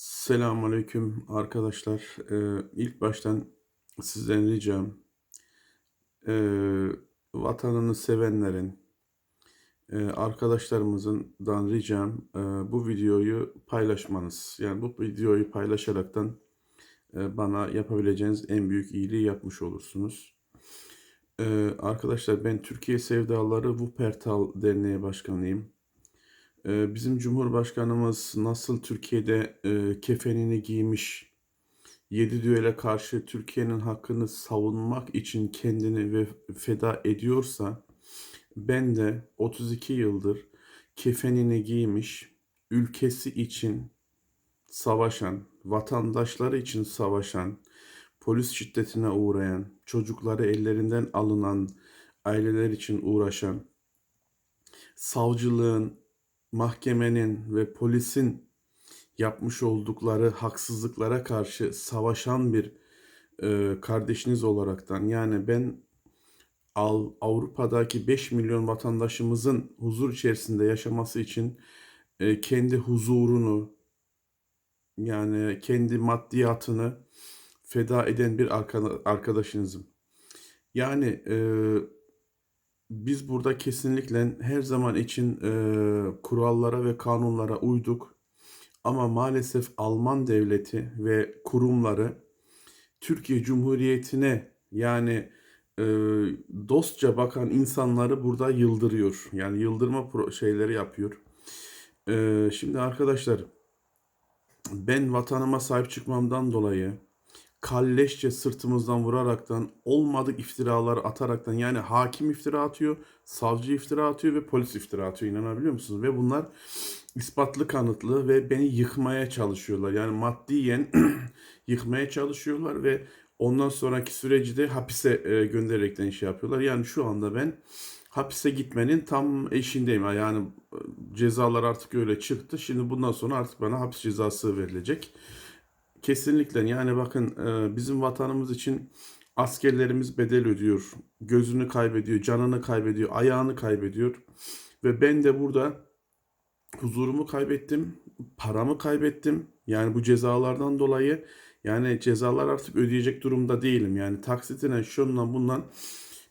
Selamünaleyküm arkadaşlar. Ee, ilk baştan sizden ricam ee, vatanını sevenlerin, ee, arkadaşlarımızdan ricam ee, bu videoyu paylaşmanız. Yani bu videoyu paylaşaraktan ee, bana yapabileceğiniz en büyük iyiliği yapmış olursunuz. Ee, arkadaşlar ben Türkiye Sevdaları Wuppertal Derneği Başkanıyım. Ee, Bizim Cumhurbaşkanımız nasıl Türkiye'de e, kefenini giymiş, yedi düele karşı Türkiye'nin hakkını savunmak için kendini ve feda ediyorsa, ben de 32 yıldır kefenini giymiş, ülkesi için savaşan, vatandaşları için savaşan, polis şiddetine uğrayan, çocukları ellerinden alınan aileler için uğraşan, savcılığın, mahkemenin ve polisin yapmış oldukları haksızlıklara karşı savaşan bir e, kardeşiniz olaraktan yani ben Al- Avrupa'daki 5 milyon vatandaşımızın huzur içerisinde yaşaması için e, kendi huzurunu yani kendi maddiyatını feda eden bir arka- arkadaşınızım. Yani e, biz burada kesinlikle her zaman için e, kurallara ve kanunlara uyduk. Ama maalesef Alman devleti ve kurumları Türkiye Cumhuriyeti'ne yani e, dostça bakan insanları burada yıldırıyor. Yani yıldırma pro- şeyleri yapıyor. E, şimdi arkadaşlar ben vatanıma sahip çıkmamdan dolayı kalleşçe sırtımızdan vuraraktan olmadık iftiraları ataraktan yani hakim iftira atıyor, savcı iftira atıyor ve polis iftira atıyor inanabiliyor musunuz? Ve bunlar ispatlı kanıtlı ve beni yıkmaya çalışıyorlar. Yani maddiyen yıkmaya çalışıyorlar ve ondan sonraki süreci de hapise e, göndererekten şey yapıyorlar. Yani şu anda ben hapise gitmenin tam eşindeyim. Yani e, cezalar artık öyle çıktı. Şimdi bundan sonra artık bana hapis cezası verilecek. Kesinlikle yani bakın e, bizim vatanımız için askerlerimiz bedel ödüyor. Gözünü kaybediyor, canını kaybediyor, ayağını kaybediyor. Ve ben de burada huzurumu kaybettim, paramı kaybettim. Yani bu cezalardan dolayı yani cezalar artık ödeyecek durumda değilim. Yani taksitine şundan bundan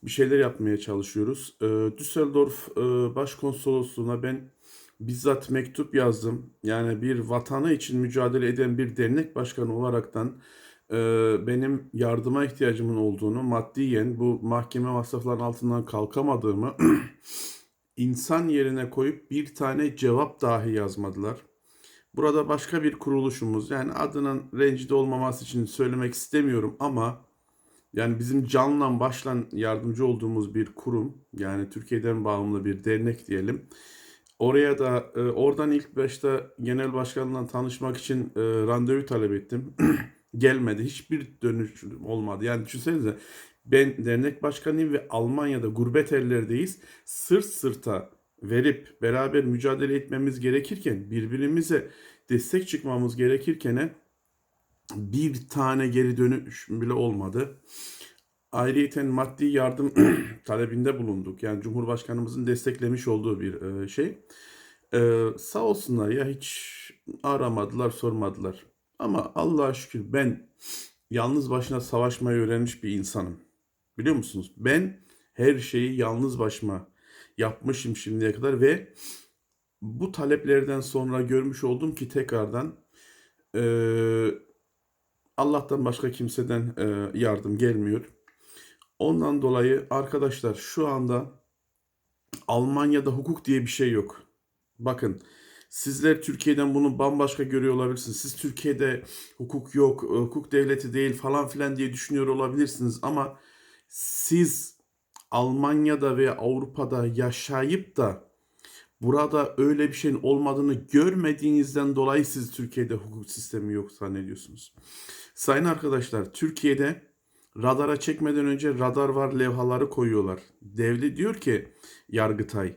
bir şeyler yapmaya çalışıyoruz. E, Düsseldorf e, Başkonsolosluğu'na ben bizzat mektup yazdım. Yani bir vatanı için mücadele eden bir dernek başkanı olaraktan e, benim yardıma ihtiyacımın olduğunu, maddiyen bu mahkeme masraflarının altından kalkamadığımı insan yerine koyup bir tane cevap dahi yazmadılar. Burada başka bir kuruluşumuz yani adının rencide olmaması için söylemek istemiyorum ama yani bizim canla başlan yardımcı olduğumuz bir kurum yani Türkiye'den bağımlı bir dernek diyelim. Oraya da e, oradan ilk başta genel başkanla tanışmak için e, randevu talep ettim. Gelmedi. Hiçbir dönüş olmadı. Yani düşünsenize ben dernek başkanıyım ve Almanya'da gurbet ellerdeyiz. Sırt sırta verip beraber mücadele etmemiz gerekirken birbirimize destek çıkmamız gerekirken bir tane geri dönüş bile olmadı. Ayrıyeten maddi yardım talebinde bulunduk. Yani Cumhurbaşkanımızın desteklemiş olduğu bir e, şey. E, sağ olsunlar ya hiç aramadılar, sormadılar. Ama Allah'a şükür ben yalnız başına savaşmayı öğrenmiş bir insanım. Biliyor musunuz? Ben her şeyi yalnız başıma yapmışım şimdiye kadar ve bu taleplerden sonra görmüş oldum ki tekrardan e, Allah'tan başka kimseden e, yardım gelmiyor. Ondan dolayı arkadaşlar şu anda Almanya'da hukuk diye bir şey yok. Bakın sizler Türkiye'den bunu bambaşka görüyor olabilirsiniz. Siz Türkiye'de hukuk yok, e, hukuk devleti değil falan filan diye düşünüyor olabilirsiniz ama siz Almanya'da veya Avrupa'da yaşayıp da burada öyle bir şeyin olmadığını görmediğinizden dolayı siz Türkiye'de hukuk sistemi yok zannediyorsunuz. Sayın arkadaşlar, Türkiye'de radara çekmeden önce radar var levhaları koyuyorlar. Devlet diyor ki Yargıtay,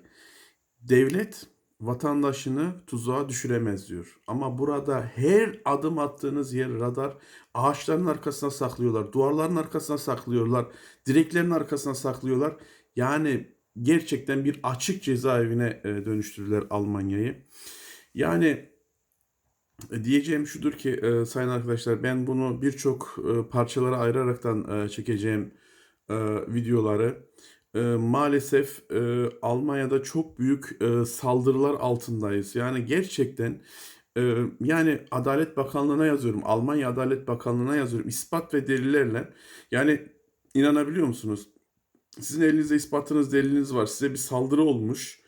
devlet vatandaşını tuzağa düşüremez diyor. Ama burada her adım attığınız yer radar ağaçların arkasına saklıyorlar, duvarların arkasına saklıyorlar, direklerin arkasına saklıyorlar. Yani gerçekten bir açık cezaevine e, dönüştürdüler Almanya'yı. Yani Diyeceğim şudur ki e, sayın arkadaşlar ben bunu birçok e, parçalara ayıraraktan e, çekeceğim e, videoları. E, maalesef e, Almanya'da çok büyük e, saldırılar altındayız. Yani gerçekten e, yani Adalet Bakanlığı'na yazıyorum. Almanya Adalet Bakanlığı'na yazıyorum. ispat ve delillerle. Yani inanabiliyor musunuz? Sizin elinizde ispatınız, deliliniz var. Size bir saldırı olmuş.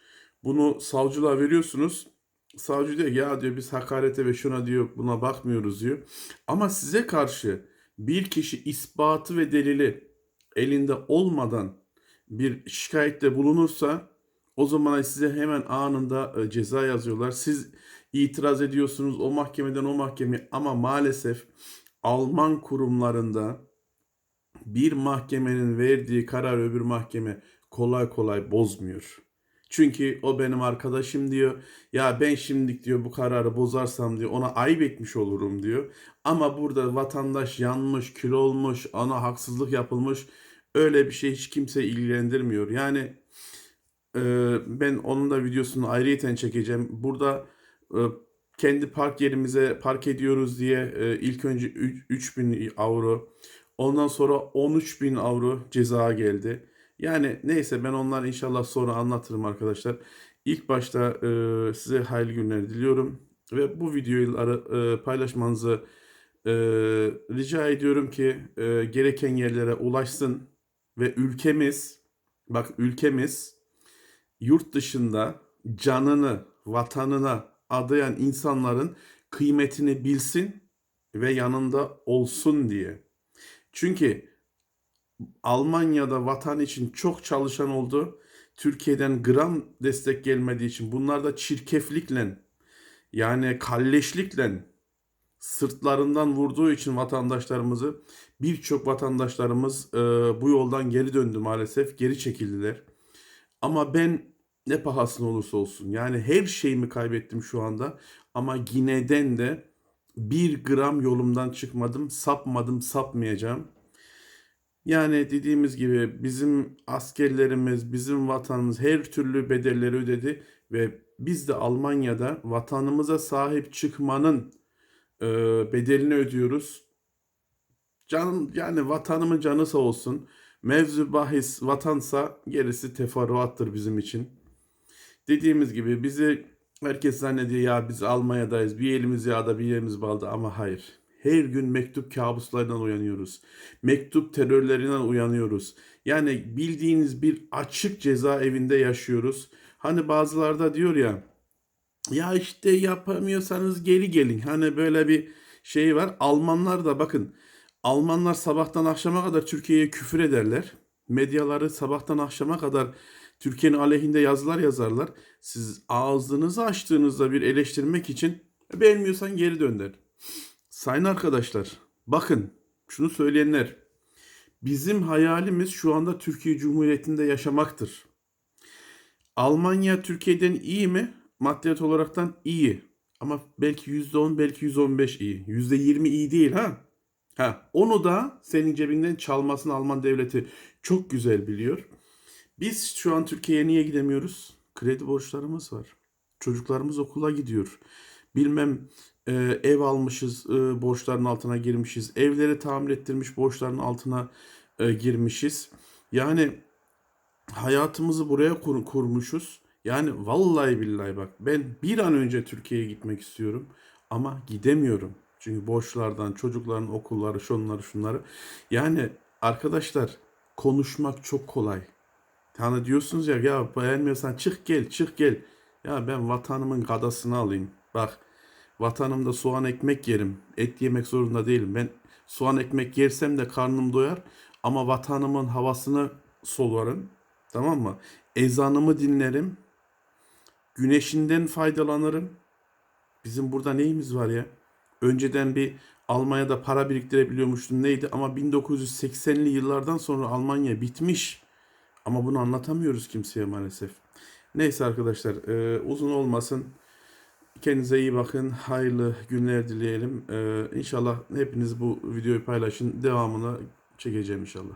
Bunu savcılığa veriyorsunuz. Savcı diyor ya diyor biz hakarete ve şuna diyor buna bakmıyoruz diyor. Ama size karşı bir kişi ispatı ve delili elinde olmadan bir şikayette bulunursa o zaman size hemen anında e, ceza yazıyorlar. Siz itiraz ediyorsunuz o mahkemeden o mahkeme ama maalesef Alman kurumlarında bir mahkemenin verdiği karar öbür mahkeme kolay kolay bozmuyor. Çünkü o benim arkadaşım diyor. Ya ben şimdilik diyor bu kararı bozarsam diyor ona ayıp etmiş olurum diyor. Ama burada vatandaş yanmış, kül olmuş, ona haksızlık yapılmış. Öyle bir şey hiç kimse ilgilendirmiyor. Yani e, ben onun da videosunu ayrıyeten çekeceğim. Burada e, kendi park yerimize park ediyoruz diye e, ilk önce 3000 avro ondan sonra 13.000 avro ceza geldi. Yani neyse ben onları inşallah sonra anlatırım arkadaşlar. İlk başta e, size hayırlı günler diliyorum ve bu videoları e, paylaşmanızı e, rica ediyorum ki e, gereken yerlere ulaşsın ve ülkemiz bak ülkemiz yurt dışında canını vatanına adayan insanların kıymetini bilsin ve yanında olsun diye. Çünkü Almanya'da vatan için çok çalışan oldu. Türkiye'den gram destek gelmediği için bunlar da çirkeflikle yani kalleşlikle sırtlarından vurduğu için vatandaşlarımızı birçok vatandaşlarımız e, bu yoldan geri döndü maalesef. Geri çekildiler. Ama ben ne pahasına olursa olsun yani her şeyimi kaybettim şu anda ama yineden de bir gram yolumdan çıkmadım, sapmadım, sapmayacağım. Yani dediğimiz gibi bizim askerlerimiz, bizim vatanımız her türlü bedelleri ödedi ve biz de Almanya'da vatanımıza sahip çıkmanın e, bedelini ödüyoruz. Canım yani vatanımın canı sağ olsun. Mevzu bahis vatansa gerisi teferruattır bizim için. Dediğimiz gibi bizi herkes zannediyor ya biz Almanya'dayız. Bir elimiz yağda bir elimiz balda ama hayır. Her gün mektup kabuslarından uyanıyoruz. Mektup terörlerinden uyanıyoruz. Yani bildiğiniz bir açık cezaevinde yaşıyoruz. Hani bazılarda diyor ya ya işte yapamıyorsanız geri gelin. Hani böyle bir şey var. Almanlar da bakın Almanlar sabahtan akşama kadar Türkiye'ye küfür ederler. Medyaları sabahtan akşama kadar Türkiye'nin aleyhinde yazılar yazarlar. Siz ağzınızı açtığınızda bir eleştirmek için beğenmiyorsan geri dön der. Sayın arkadaşlar, bakın şunu söyleyenler. Bizim hayalimiz şu anda Türkiye Cumhuriyeti'nde yaşamaktır. Almanya Türkiye'den iyi mi? Maddiyat olaraktan iyi. Ama belki %10, belki %15 iyi. %20 iyi değil ha. Ha, onu da senin cebinden çalmasını Alman devleti çok güzel biliyor. Biz şu an Türkiye'ye niye gidemiyoruz? Kredi borçlarımız var. Çocuklarımız okula gidiyor. Bilmem e, ev almışız, e, borçların altına girmişiz. Evleri tamir ettirmiş, borçların altına e, girmişiz. Yani hayatımızı buraya kur, kurmuşuz. Yani vallahi billahi bak ben bir an önce Türkiye'ye gitmek istiyorum ama gidemiyorum. Çünkü borçlardan, çocukların okulları, şunları, şunları. Yani arkadaşlar konuşmak çok kolay. Hani diyorsunuz ya ya beğenmiyorsan çık gel, çık gel. Ya ben vatanımın gadasını alayım. Bak vatanımda soğan ekmek yerim. Et yemek zorunda değilim. Ben soğan ekmek yersem de karnım doyar. Ama vatanımın havasını soluarım. Tamam mı? Ezanımı dinlerim. Güneşinden faydalanırım. Bizim burada neyimiz var ya? Önceden bir Almanya'da para biriktirebiliyormuştun neydi ama 1980'li yıllardan sonra Almanya bitmiş. Ama bunu anlatamıyoruz kimseye maalesef. Neyse arkadaşlar e, uzun olmasın. Kendinize iyi bakın. Hayırlı günler dileyelim. E, inşallah hepiniz bu videoyu paylaşın. Devamını çekeceğim inşallah.